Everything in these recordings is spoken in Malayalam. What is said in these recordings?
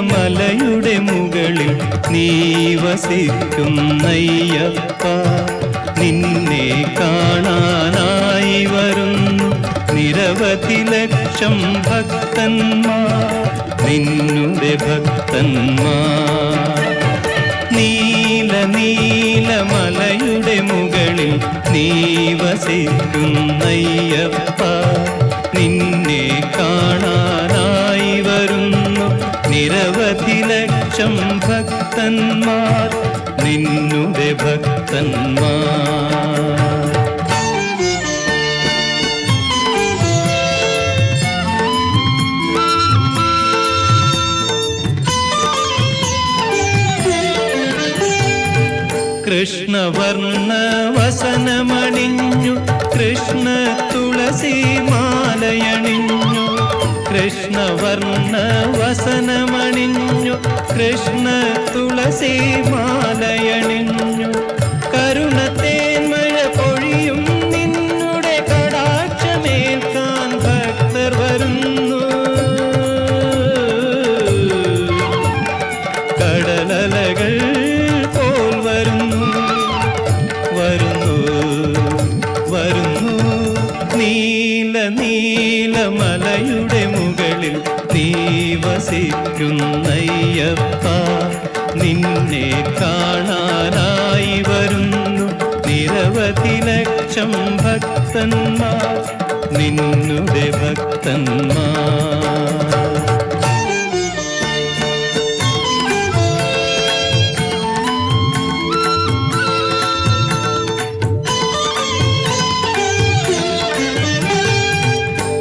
മലയുടെ മുകളിൽ നീ വസിക്കുന്നയ്യപ്പ നിന്നെ കാണാനായി വരുന്നു നിരവധി ലക്ഷം ഭക്തന്മാർ. നിന്നുടെ ഭക്തന്മാർ. നീല നീല മലയുടെ മുകളിൽ നീ വസിക്കുന്നയ്യപ്പ നിന്നെ ലക്ഷം ഭക്തന്മാർ നിന്നുടെ ഭക്തന്മാർ. കൃഷ്ണവർണ വസനമണിഞ്ഞു കൃഷ്ണ തുളസി മാലയണിഞ്ഞു കൃഷ്ണവർണ വസനമണിഞ്ഞു കൃഷ്ണ തുളസി മാലയണിഞ്ഞു. കരുണ തേന്മഴ പൊഴിയും നിന്നുടെ കടാക്ഷമേൽക്കാൻ ഭക്തർ വരുന്നു. കടലലകൾ പോൽ വരുന്നു. വരുന്നു വരുന്നു. നീല നീല മലയുടെ മുകളിൽ നീ വസിക്കുന്നയ്യപ്പ നിന്നെ കാണാനായി വരുന്നു. നിരവധി ലക്ഷം ഭക്തന്മാർ നിന്നുടെ ഭക്തന്മാർ.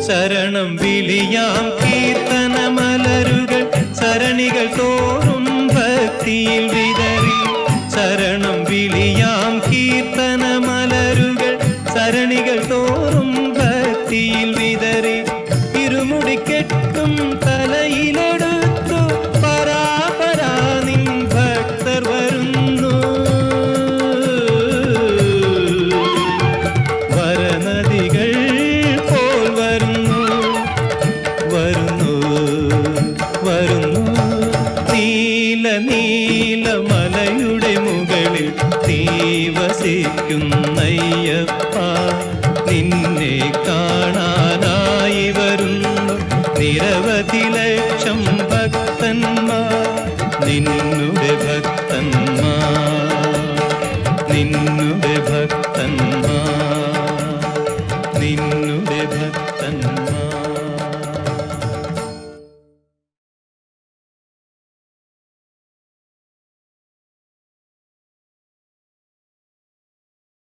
ശരണം വിളിയാം കീർത്തനമലരുകൾ தரணிகள் தோறும் பக்தியில் விதறி சரணம் விழியாம் கீர்த்தன மலருங்கள் சரணிகள் தோறும் பக்தியில் விதறி இருமுடி கெட்டும் தலையிலே വസിക്കുന്നയ്യപ്പ നിന്നെ കാണാനായി വരുന്നു. നിരവധി ലക്ഷം ഭക്തന്മാർ നിന്നുടെ ഭക്തന്മാർ നിന്നുടെ ഭക്തന്മാർ.